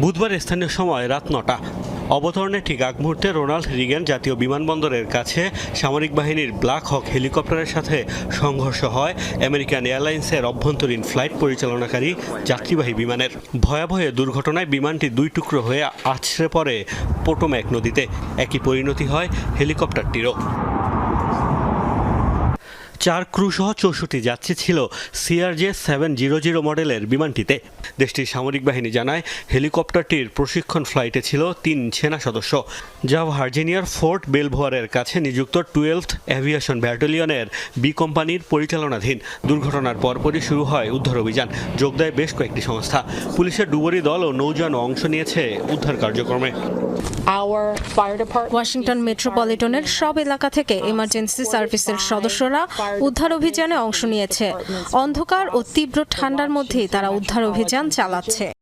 বুধবার স্থানীয় সময় রাত নটা। অবতরণের ঠিক আগ মুহূর্তে রোনাল্ড রিগেন জাতীয় বিমানবন্দরের কাছে সামরিক বাহিনীর ব্ল্যাক হক হেলিকপ্টারের সাথে সংঘর্ষ হয়। আমেরিকান এয়ারলাইন্সের অভ্যন্তরীণ ফ্লাইট পরিচালনাকারী যাত্রীবাহী বিমানের। ভয়াবহ দুর্ঘটনায় বিমানটি দুই টুকরো হয়ে আছড়ে পড়ে পোটোম্যাক নদীতে। একই পরিণতি হয় হেলিকপ্টারটিরও। চার ক্রু সহ চৌষট্টি যাত্রী ছিল সিআরজে সেভেন জিরো জিরো মডেলের বিমানটিতে। দেশটির সামরিক বাহিনী জানায় হেলিকপ্টারটির প্রশিক্ষণ ফ্লাইটে ছিল তিন সেনা সদস্য। যা ভার্জিনিয়ার ফোর্ট বেলভোয়ারের কাছে নিযুক্ত টুয়েলথ অ্যাভিয়েশন ব্যাটালিয়নের বি কোম্পানির পরিচালনাধীন। দুর্ঘটনার পরপরই শুরু হয় উদ্ধার অভিযান যোগ দেয় বেশ কয়েকটি সংস্থা। পুলিশের ডুবরি দল ও নৌযানও অংশ নিয়েছে উদ্ধার কার্যক্রমে। ওয়াশিংটন মেট্রোপলিটনের সব এলাকা থেকে ইমার্জেন্সি সার্ভিসের সদস্যরা উদ্ধার অভিযানে অংশ নিয়েছে। অন্ধকার ও তীব্র ঠান্ডার মধ্যেই তারা উদ্ধার অভিযান চালাচ্ছে।